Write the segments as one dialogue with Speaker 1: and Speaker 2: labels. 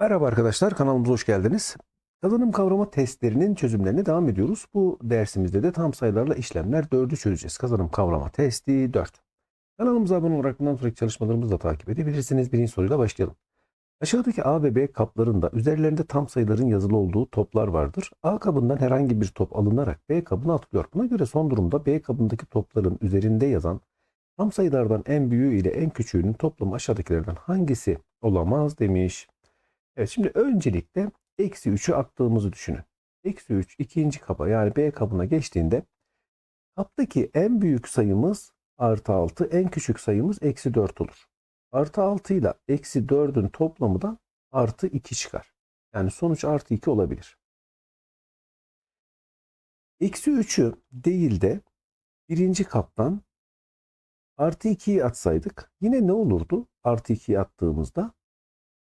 Speaker 1: Merhaba arkadaşlar, kanalımıza hoş geldiniz. Kazanım kavrama testlerinin çözümlerine devam ediyoruz. Bu dersimizde de tam sayılarla işlemler 4'ü çözeceğiz. Kazanım kavrama testi 4. Kanalımıza abone olarak bundan sonraki çalışmalarımızı da takip edebilirsiniz. Birinci soruyla başlayalım. Aşağıdaki A ve B kaplarında üzerlerinde tam sayıların yazılı olduğu toplar vardır. A kabından herhangi bir top alınarak B kabına atılıyor. Buna göre son durumda B kabındaki topların üzerinde yazan tam sayılardan en büyüğü ile en küçüğünün toplamı aşağıdakilerden hangisi olamaz demiş. Evet şimdi öncelikle eksi 3'ü attığımızı düşünün. Eksi 3 ikinci kaba yani B kabına geçtiğinde kaptaki en büyük sayımız artı 6 en küçük sayımız eksi 4 olur. Artı 6 ile eksi 4'ün toplamı da artı 2 çıkar. Yani sonuç artı 2 olabilir. Eksi 3'ü değil de birinci kaptan artı 2'yi atsaydık yine ne olurdu? Artı 2'yi attığımızda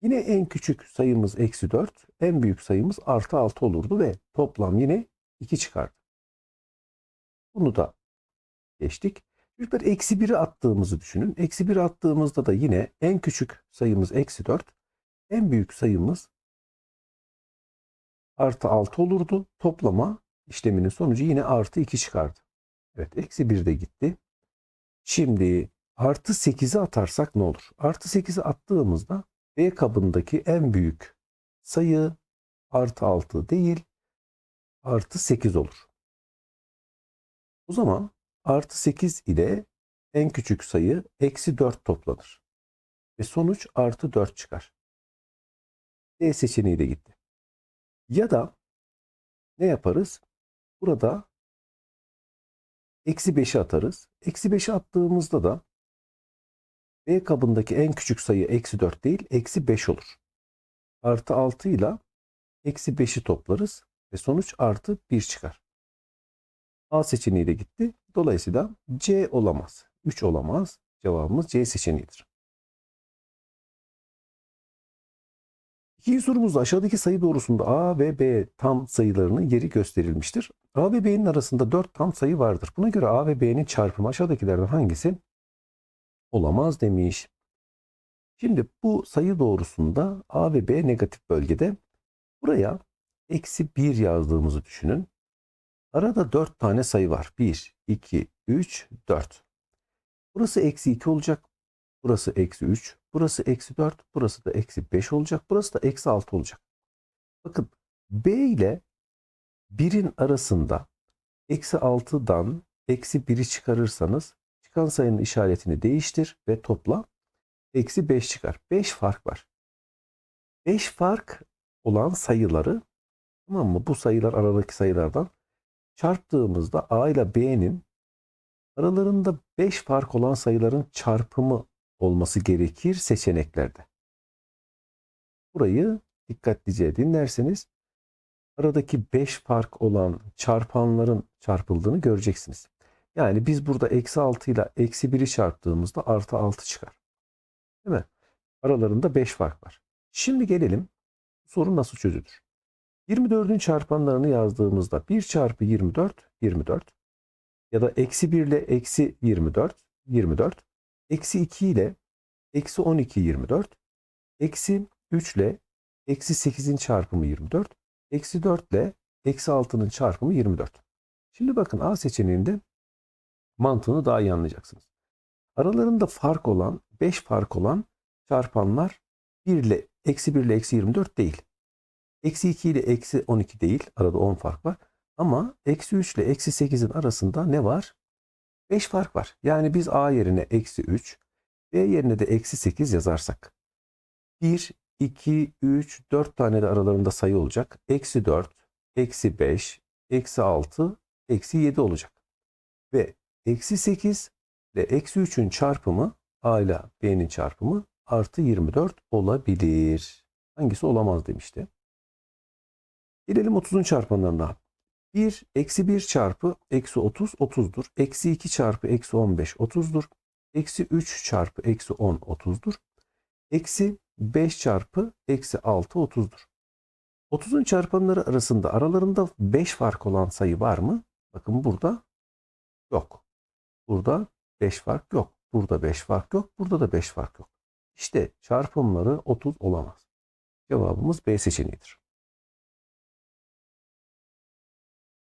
Speaker 1: Yine en küçük sayımız eksi 4, en büyük sayımız artı 6 olurdu ve toplam yine 2 çıkardı. Bunu da geçtik. Çocuklar eksi 1'i attığımızı düşünün. Eksi 1'i attığımızda da yine en küçük sayımız eksi 4, en büyük sayımız artı 6 olurdu. Toplama işleminin sonucu yine artı 2 çıkardı. Evet eksi 1 de gitti. Şimdi artı 8'i atarsak ne olur? Artı 8'i attığımızda B kabındaki en büyük sayı artı 6 değil artı 8 olur. O zaman artı 8 ile en küçük sayı eksi 4 toplanır. Ve sonuç artı 4 çıkar. D seçeneği de gitti. Ya da ne yaparız? Burada eksi 5'i atarız. Eksi 5'i attığımızda da B kabındaki en küçük sayı eksi 4 değil eksi 5 olur. Artı 6 ile eksi 5'i toplarız ve sonuç artı 1 çıkar. A seçeneği de gitti. Dolayısıyla C olamaz. 3 olamaz. Cevabımız C seçeneğidir. İkinci sorumuzda aşağıdaki sayı doğrusunda A ve B tam sayılarının yeri gösterilmiştir. A ve B'nin arasında 4 tam sayı vardır. Buna göre A ve B'nin çarpımı aşağıdakilerden hangisi olamaz demiş. Şimdi bu sayı doğrusunda A ve B negatif bölgede buraya eksi 1 yazdığımızı düşünün. Arada 4 tane sayı var. 1, 2, 3, 4. Burası eksi 2 olacak. Burası eksi 3. Burası eksi 4. Burası da eksi 5 olacak. Burası da eksi 6 olacak. Bakın B ile 1'in arasında eksi 6'dan eksi 1'i çıkarırsanız çıkan sayının işaretini değiştir ve topla. Eksi 5 çıkar. 5 fark var. 5 fark olan sayıları tamam mı? Bu sayılar aradaki sayılardan çarptığımızda A ile B'nin aralarında 5 fark olan sayıların çarpımı olması gerekir seçeneklerde. Burayı dikkatlice dinlerseniz aradaki 5 fark olan çarpanların çarpıldığını göreceksiniz. Yani biz burada eksi 6 ile eksi 1'i çarptığımızda artı 6 çıkar. Değil mi? Aralarında 5 fark var. Şimdi gelelim sorun nasıl çözülür? 24'ün çarpanlarını yazdığımızda 1 çarpı 24 24 ya da eksi 1 ile eksi 24 24 eksi 2 ile eksi 12 24 eksi 3 ile eksi 8'in çarpımı 24 eksi 4 ile eksi 6'nın çarpımı 24. Şimdi bakın A seçeneğinde mantığını daha iyi anlayacaksınız. Aralarında fark olan, 5 fark olan çarpanlar 1 ile eksi 1 ile eksi 24 değil. Eksi 2 ile eksi 12 değil. Arada 10 fark var. Ama eksi 3 ile eksi 8'in arasında ne var? 5 fark var. Yani biz A yerine eksi 3, B yerine de eksi 8 yazarsak. 1, 2, 3, 4 tane de aralarında sayı olacak. Eksi 4, eksi 5, eksi 6, eksi 7 olacak. Ve Eksi 8 ile eksi 3'ün çarpımı A ile B'nin çarpımı artı 24 olabilir. Hangisi olamaz demişti. Gelelim 30'un çarpanlarına. 1 eksi 1 çarpı eksi 30 30'dur. Eksi 2 çarpı eksi 15 30'dur. Eksi 3 çarpı eksi 10 30'dur. Eksi 5 çarpı eksi 6 30'dur. 30'un çarpanları arasında aralarında 5 fark olan sayı var mı? Bakın burada yok. Burada 5 fark yok. Burada 5 fark yok. Burada da 5 fark yok. İşte çarpımları 30 olamaz. Cevabımız B seçeneğidir.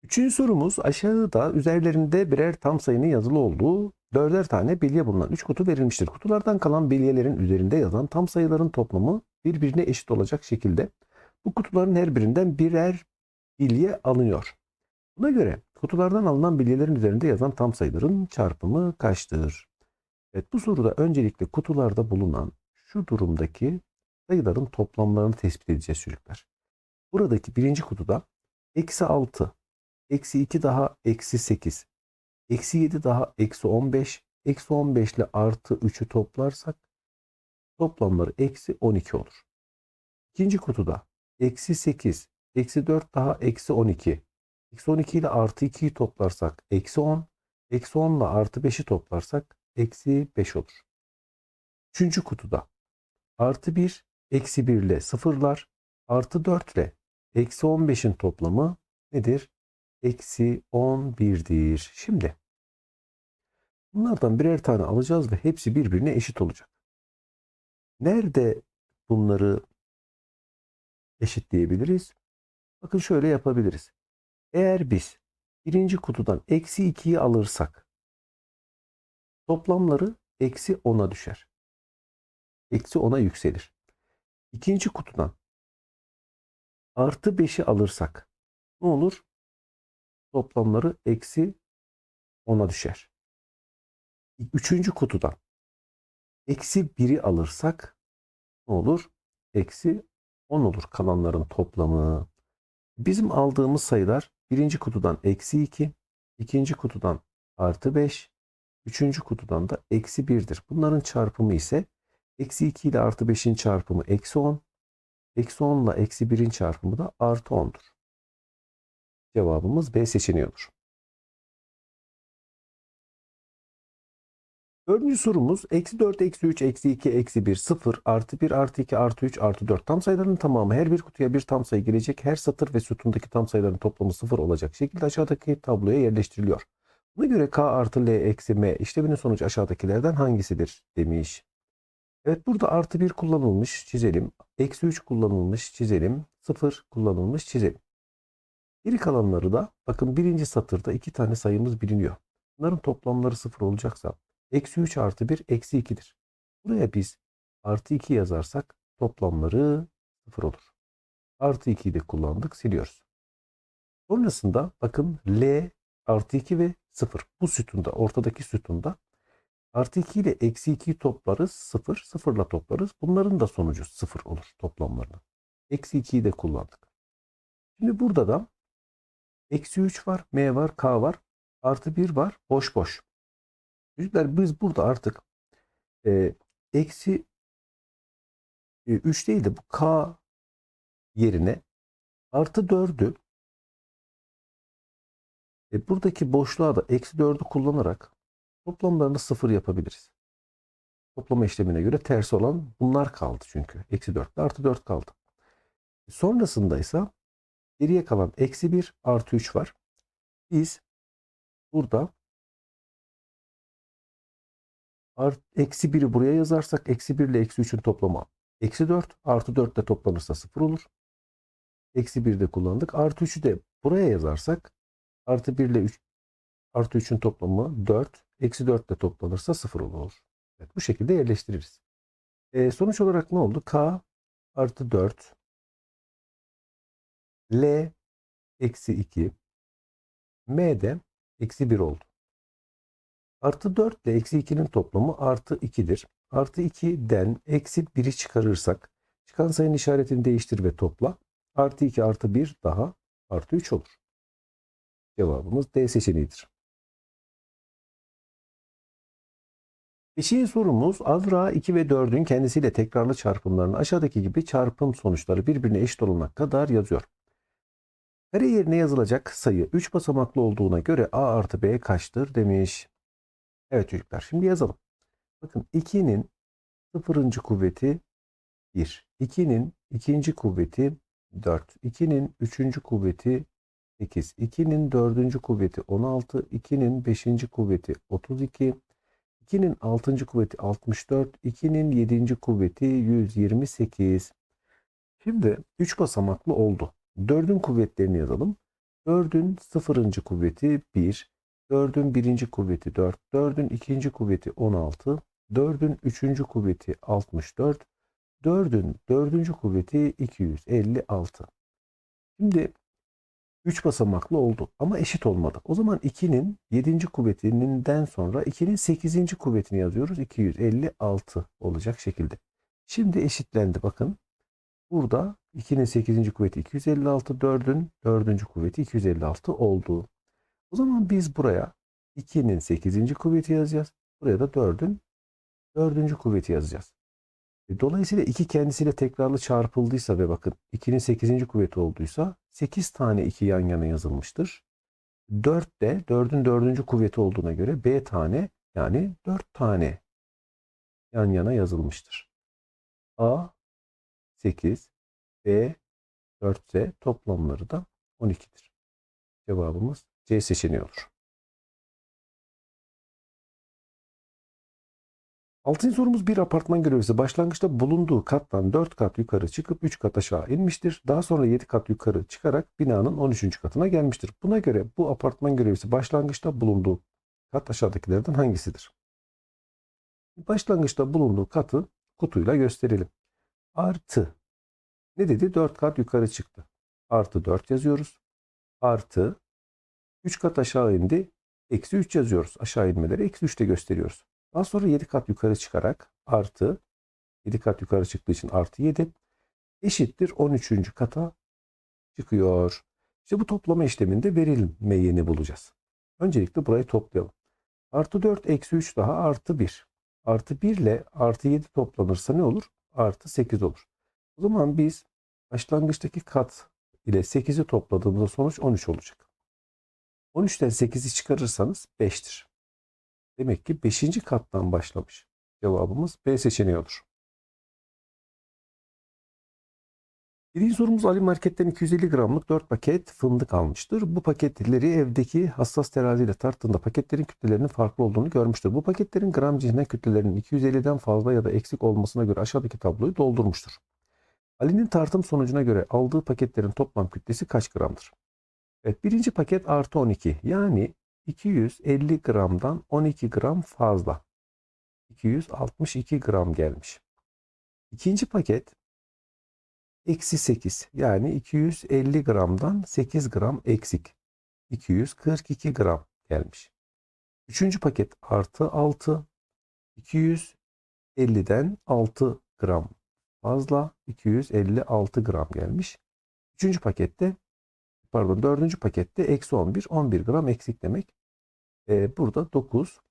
Speaker 1: Üçüncü sorumuz aşağıda üzerlerinde birer tam sayının yazılı olduğu dörder tane bilye bulunan 3 kutu verilmiştir. Kutulardan kalan bilyelerin üzerinde yazan tam sayıların toplamı birbirine eşit olacak şekilde bu kutuların her birinden birer bilye alınıyor. Buna göre kutulardan alınan bilyelerin üzerinde yazan tam sayıların çarpımı kaçtır? Evet bu soruda öncelikle kutularda bulunan şu durumdaki sayıların toplamlarını tespit edeceğiz çocuklar. Buradaki birinci kutuda eksi 6, eksi 2 daha eksi 8, eksi 7 daha eksi 15, eksi 15 ile artı 3'ü toplarsak toplamları eksi 12 olur. İkinci kutuda eksi 8, eksi 4 daha eksi 12, eksi 12 ile artı 2'yi toplarsak eksi 10, eksi 10 ile artı 5'i toplarsak eksi 5 olur. Üçüncü kutuda artı 1, eksi 1 ile sıfırlar, artı 4 ile eksi 15'in toplamı nedir? Eksi 11'dir. Şimdi bunlardan birer tane alacağız ve hepsi birbirine eşit olacak. Nerede bunları eşitleyebiliriz? Bakın şöyle yapabiliriz. Eğer biz birinci kutudan eksi 2'yi alırsak toplamları eksi 10'a düşer. Eksi 10'a yükselir. İkinci kutudan artı 5'i alırsak ne olur? Toplamları eksi 10'a düşer. Üçüncü kutudan eksi 1'i alırsak ne olur? Eksi 10 olur kalanların toplamı. Bizim aldığımız sayılar birinci kutudan eksi 2, ikinci kutudan artı 5, üçüncü kutudan da eksi 1'dir. Bunların çarpımı ise eksi 2 ile artı 5'in çarpımı eksi 10, eksi 10 ile eksi 1'in çarpımı da artı 10'dur. Cevabımız B seçeneği olur. Dördüncü sorumuz eksi 4, eksi 3, eksi 2, eksi 1, 0, artı 1, artı 2, artı 3, artı 4 tam sayıların tamamı her bir kutuya bir tam sayı gelecek. Her satır ve sütundaki tam sayıların toplamı 0 olacak şekilde aşağıdaki tabloya yerleştiriliyor. Buna göre K artı L eksi M işleminin sonucu aşağıdakilerden hangisidir demiş. Evet burada artı 1 kullanılmış çizelim. Eksi 3 kullanılmış çizelim. 0 kullanılmış çizelim. Geri kalanları da bakın birinci satırda iki tane sayımız biliniyor. Bunların toplamları 0 olacaksa Eksi 3 artı 1 eksi 2'dir. Buraya biz artı 2 yazarsak toplamları 0 olur. Artı 2'yi de kullandık siliyoruz. Sonrasında bakın L artı 2 ve 0. Bu sütunda ortadaki sütunda artı 2 ile eksi 2'yi toplarız 0. 0 ile toplarız. Bunların da sonucu 0 olur toplamlarının. Eksi 2'yi de kullandık. Şimdi burada da eksi 3 var, M var, K var. Artı 1 var, boş boş. Çocuklar biz burada artık e, eksi e, 3 değil de bu k yerine artı 4'ü e, buradaki boşluğa da eksi 4'ü kullanarak toplamlarını sıfır yapabiliriz. Toplama işlemine göre ters olan bunlar kaldı çünkü. Eksi 4 ile artı 4 kaldı. Sonrasında ise geriye kalan eksi 1 artı 3 var. Biz burada Art, eksi 1'i buraya yazarsak eksi 1 ile eksi 3'ün toplamı eksi 4 artı 4 ile toplanırsa 0 olur. Eksi 1 de kullandık. Artı 3'ü de buraya yazarsak artı 1 ile 3 artı 3'ün toplamı 4. Eksi 4 ile toplanırsa 0 olur. Evet, bu şekilde yerleştiririz. E, sonuç olarak ne oldu? K artı 4 L eksi 2 M de eksi 1 oldu. Artı 4 ile eksi 2'nin toplamı artı 2'dir. Artı 2'den eksi 1'i çıkarırsak çıkan sayının işaretini değiştir ve topla. Artı 2 artı 1 daha artı 3 olur. Cevabımız D seçeneğidir. Beşinci sorumuz Azra 2 ve 4'ün kendisiyle tekrarlı çarpımlarını aşağıdaki gibi çarpım sonuçları birbirine eşit olana kadar yazıyor. Kare yerine yazılacak sayı 3 basamaklı olduğuna göre A artı B kaçtır demiş. Evet çocuklar şimdi yazalım. Bakın 2'nin sıfırıncı kuvveti 1. 2'nin ikinci kuvveti 4. 2'nin üçüncü kuvveti 8. 2'nin dördüncü kuvveti 16. 2'nin beşinci kuvveti 32. 2'nin altıncı kuvveti 64. 2'nin yedinci kuvveti 128. Şimdi 3 basamaklı oldu. 4'ün kuvvetlerini yazalım. 4'ün sıfırıncı kuvveti 1, 4'ün birinci kuvveti 4, 4'ün ikinci kuvveti 16, 4'ün üçüncü kuvveti 64, 4'ün dördüncü kuvveti 256. Şimdi 3 basamaklı oldu ama eşit olmadı. O zaman 2'nin 7. kuvvetinden sonra 2'nin 8. kuvvetini yazıyoruz. 256 olacak şekilde. Şimdi eşitlendi bakın. Burada 2'nin 8. kuvveti 256, 4'ün 4. kuvveti 256 oldu. O zaman biz buraya 2'nin 8. kuvveti yazacağız. Buraya da 4'ün 4. kuvveti yazacağız. E, Dolayısıyla 2 kendisiyle tekrarlı çarpıldıysa ve bakın 2'nin 8. kuvveti olduysa 8 tane 2 yan yana yazılmıştır. 4 de 4'ün 4. kuvveti olduğuna göre B tane yani 4 tane yan yana yazılmıştır. A 8, B 4 ise toplamları da 12'dir. Cevabımız C seçeneği olur. Altıncı sorumuz bir apartman görevlisi başlangıçta bulunduğu kattan 4 kat yukarı çıkıp 3 kat aşağı inmiştir. Daha sonra 7 kat yukarı çıkarak binanın 13. katına gelmiştir. Buna göre bu apartman görevlisi başlangıçta bulunduğu kat aşağıdakilerden hangisidir? Başlangıçta bulunduğu katı kutuyla gösterelim. Artı ne dedi? 4 kat yukarı çıktı. Artı 4 yazıyoruz. Artı 3 kat aşağı indi. Eksi 3 yazıyoruz. Aşağı inmeleri eksi 3 de gösteriyoruz. Daha sonra 7 kat yukarı çıkarak artı 7 kat yukarı çıktığı için artı 7 eşittir 13. kata çıkıyor. İşte bu toplama işleminde verilmeyeni bulacağız. Öncelikle burayı toplayalım. Artı 4 eksi 3 daha artı 1. Artı 1 ile artı 7 toplanırsa ne olur? Artı 8 olur. O zaman biz başlangıçtaki kat ile 8'i topladığımızda sonuç 13 olacak. 13'ten 8'i çıkarırsanız 5'tir. Demek ki 5. kattan başlamış. Cevabımız B seçeneği olur. Birinci sorumuz Ali Market'ten 250 gramlık 4 paket fındık almıştır. Bu paketleri evdeki hassas teraziyle tarttığında paketlerin kütlelerinin farklı olduğunu görmüştür. Bu paketlerin gram cinsinden kütlelerinin 250'den fazla ya da eksik olmasına göre aşağıdaki tabloyu doldurmuştur. Ali'nin tartım sonucuna göre aldığı paketlerin toplam kütlesi kaç gramdır? Evet birinci paket artı 12 yani 250 gramdan 12 gram fazla. 262 gram gelmiş. İkinci paket eksi 8 yani 250 gramdan 8 gram eksik. 242 gram gelmiş. Üçüncü paket artı 6 250'den 6 gram fazla 256 gram gelmiş. Üçüncü pakette pardon dördüncü pakette eksi 11 11 gram eksik demek. Ee, burada 9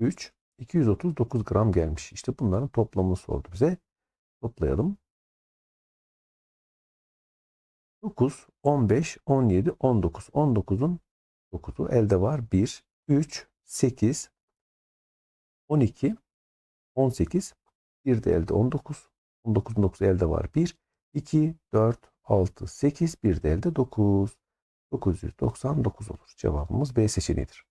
Speaker 1: 3 239 gram gelmiş. İşte bunların toplamını sordu bize. Toplayalım. 9, 15, 17, 19. 19'un 9'u elde var. 1, 3, 8, 12, 18, bir de elde 19. 19'un 9 elde var. 1, 2, 4, 6, 8, bir de elde 9. 999 olur. Cevabımız B seçeneğidir.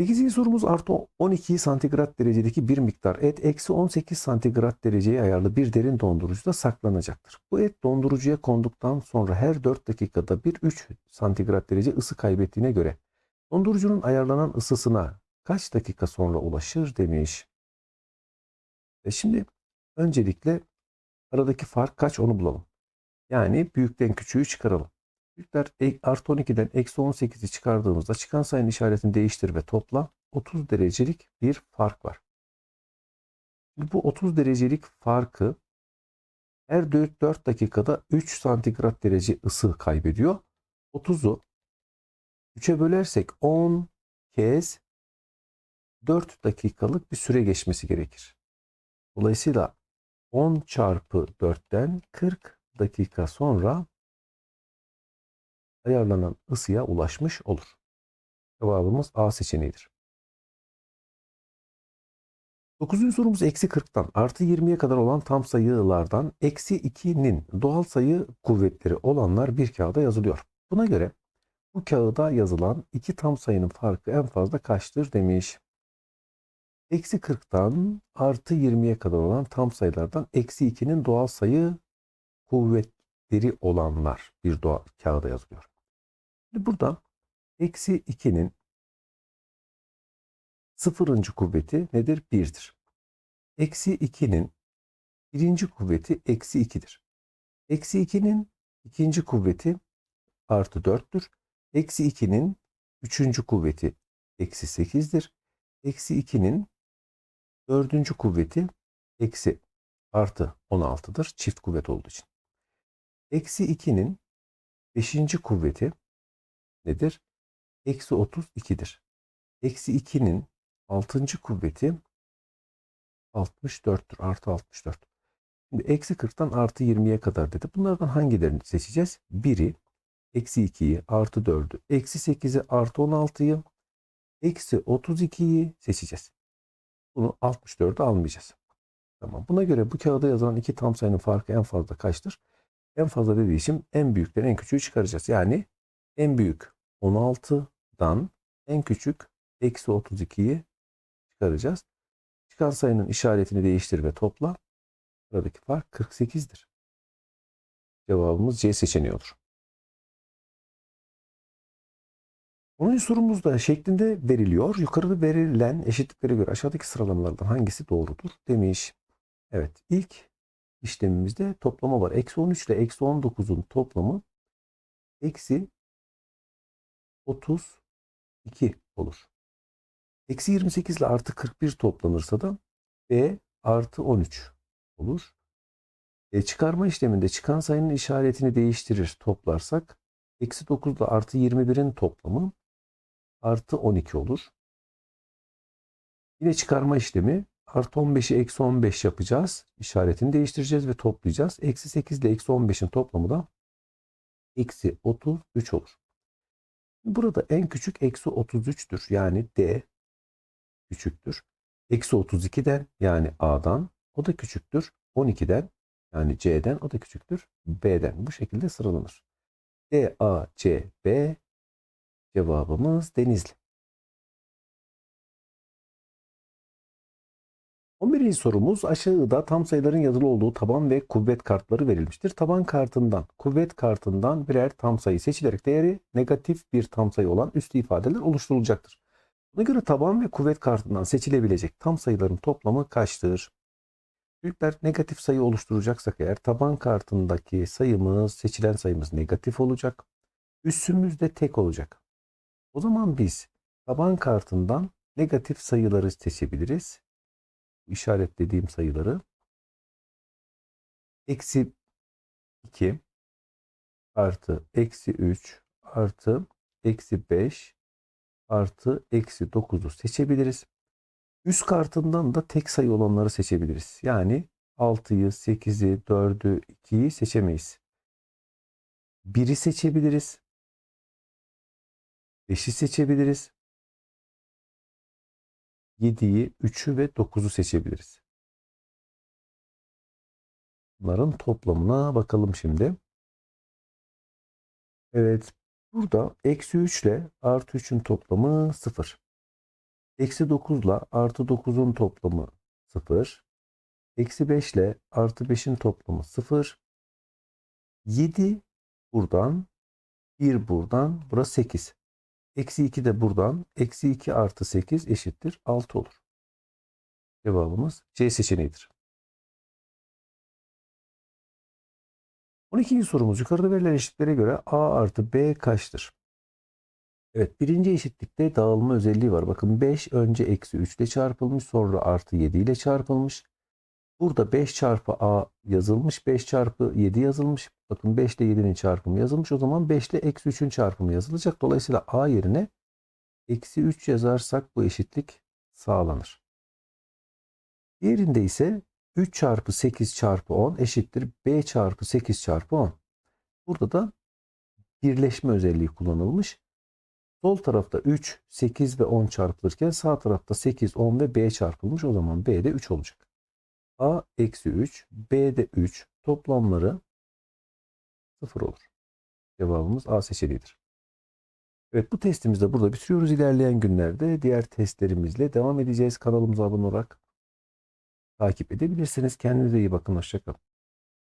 Speaker 1: 8. sorumuz artı 12 santigrat derecedeki bir miktar et eksi 18 santigrat dereceye ayarlı bir derin dondurucuda saklanacaktır. Bu et dondurucuya konduktan sonra her 4 dakikada bir 3 santigrat derece ısı kaybettiğine göre dondurucunun ayarlanan ısısına kaç dakika sonra ulaşır demiş. E şimdi öncelikle aradaki fark kaç onu bulalım. Yani büyükten küçüğü çıkaralım. Büyükler e- artı 12'den eksi 18'i çıkardığımızda çıkan sayının işaretini değiştir ve topla 30 derecelik bir fark var. Bu 30 derecelik farkı her 4 dakikada 3 santigrat derece ısı kaybediyor. 30'u 3'e bölersek 10 kez 4 dakikalık bir süre geçmesi gerekir. Dolayısıyla 10 çarpı 4'ten 40 dakika sonra ayarlanan ısıya ulaşmış olur. Cevabımız A seçeneğidir. 9. sorumuz eksi 40'tan artı 20'ye kadar olan tam sayılardan eksi 2'nin doğal sayı kuvvetleri olanlar bir kağıda yazılıyor. Buna göre bu kağıda yazılan iki tam sayının farkı en fazla kaçtır demiş. Eksi 40'tan artı 20'ye kadar olan tam sayılardan eksi 2'nin doğal sayı kuvvetleri olanlar bir doğa kağıda yazılıyor. Şimdi burada eksi 2'nin sıfırıncı kuvveti nedir? 1'dir. Eksi 2'nin birinci kuvveti eksi 2'dir. Eksi 2'nin ikinci kuvveti artı 4'tür. Eksi 2'nin üçüncü kuvveti eksi 8'dir. Eksi 2'nin dördüncü kuvveti eksi artı 16'dır. Çift kuvvet olduğu için. Eksi 2'nin beşinci kuvveti nedir? Eksi 32'dir. Eksi 2'nin altıncı kuvveti 64'tür. Artı 64. Şimdi eksi 40'tan artı 20'ye kadar dedi. Bunlardan hangilerini seçeceğiz? Biri eksi 2'yi, artı 4'ü, eksi 8'i, artı 16'yı, eksi 32'yi seçeceğiz. Bunu 64'ü almayacağız. Tamam. Buna göre bu kağıda yazılan iki tam sayının farkı en fazla kaçtır? En fazla dediği için en büyükten en küçüğü çıkaracağız. Yani en büyük 16'dan en küçük eksi 32'yi çıkaracağız. Çıkan sayının işaretini değiştir ve topla. Buradaki fark 48'dir. Cevabımız C seçeneği olur. 10. sorumuzda şeklinde veriliyor. Yukarıda verilen eşitliklere göre aşağıdaki sıralamalardan hangisi doğrudur demiş. Evet ilk işlemimizde toplama var. Eksi 13 ile eksi 19'un toplamı eksi 32 olur. Eksi 28 ile artı 41 toplanırsa da B artı 13 olur. E, çıkarma işleminde çıkan sayının işaretini değiştirir toplarsak eksi 9 ile artı 21'in toplamı artı 12 olur. Yine çıkarma işlemi artı 15'i eksi 15 yapacağız. İşaretini değiştireceğiz ve toplayacağız. Eksi 8 ile eksi 15'in toplamı da eksi 33 olur. Burada en küçük eksi 33'tür. Yani D küçüktür. Eksi 32'den yani A'dan o da küçüktür. 12'den yani C'den o da küçüktür. B'den bu şekilde sıralanır. D, A, C, B cevabımız Denizli. 11. sorumuz aşağıda tam sayıların yazılı olduğu taban ve kuvvet kartları verilmiştir. Taban kartından, kuvvet kartından birer tam sayı seçilerek değeri negatif bir tam sayı olan üstü ifadeler oluşturulacaktır. Buna göre taban ve kuvvet kartından seçilebilecek tam sayıların toplamı kaçtır? Büyükler negatif sayı oluşturacaksak eğer taban kartındaki sayımız, seçilen sayımız negatif olacak. Üssümüz de tek olacak. O zaman biz taban kartından negatif sayıları seçebiliriz. İşaretlediğim sayıları. Eksi 2 artı eksi 3 artı eksi 5 artı eksi 9'u seçebiliriz. Üst kartından da tek sayı olanları seçebiliriz. Yani 6'yı, 8'i, 4'ü, 2'yi seçemeyiz. 1'i seçebiliriz. 5'i seçebiliriz. 7'yi, 3'ü ve 9'u seçebiliriz. Bunların toplamına bakalım şimdi. Evet. Burada eksi 3 ile artı 3'ün toplamı 0. Eksi 9 ile artı 9'un toplamı 0. Eksi 5 ile artı 5'in toplamı 0. 7 buradan. 1 buradan. Burası 8. Eksi 2 de buradan. Eksi 2 artı 8 eşittir 6 olur. Cevabımız C seçeneğidir. 12. sorumuz yukarıda verilen eşitliklere göre A artı B kaçtır? Evet birinci eşitlikte dağılma özelliği var. Bakın 5 önce eksi 3 ile çarpılmış sonra artı 7 ile çarpılmış. Burada 5 çarpı A yazılmış 5 çarpı 7 yazılmış. Bakın 5 ile 7'nin çarpımı yazılmış. O zaman 5 ile eksi 3'ün çarpımı yazılacak. Dolayısıyla A yerine eksi 3 yazarsak bu eşitlik sağlanır. Diğerinde ise 3 çarpı 8 çarpı 10 eşittir B çarpı 8 çarpı 10. Burada da birleşme özelliği kullanılmış. Sol tarafta 3, 8 ve 10 çarpılırken sağ tarafta 8, 10 ve B çarpılmış. O zaman B de 3 olacak. A eksi 3, B de 3 toplamları 0 olur. Cevabımız A seçeneğidir. Evet bu testimizi de burada bitiriyoruz. İlerleyen günlerde diğer testlerimizle devam edeceğiz. Kanalımıza abone olarak takip edebilirsiniz. Kendinize iyi bakın. Hoşçakalın.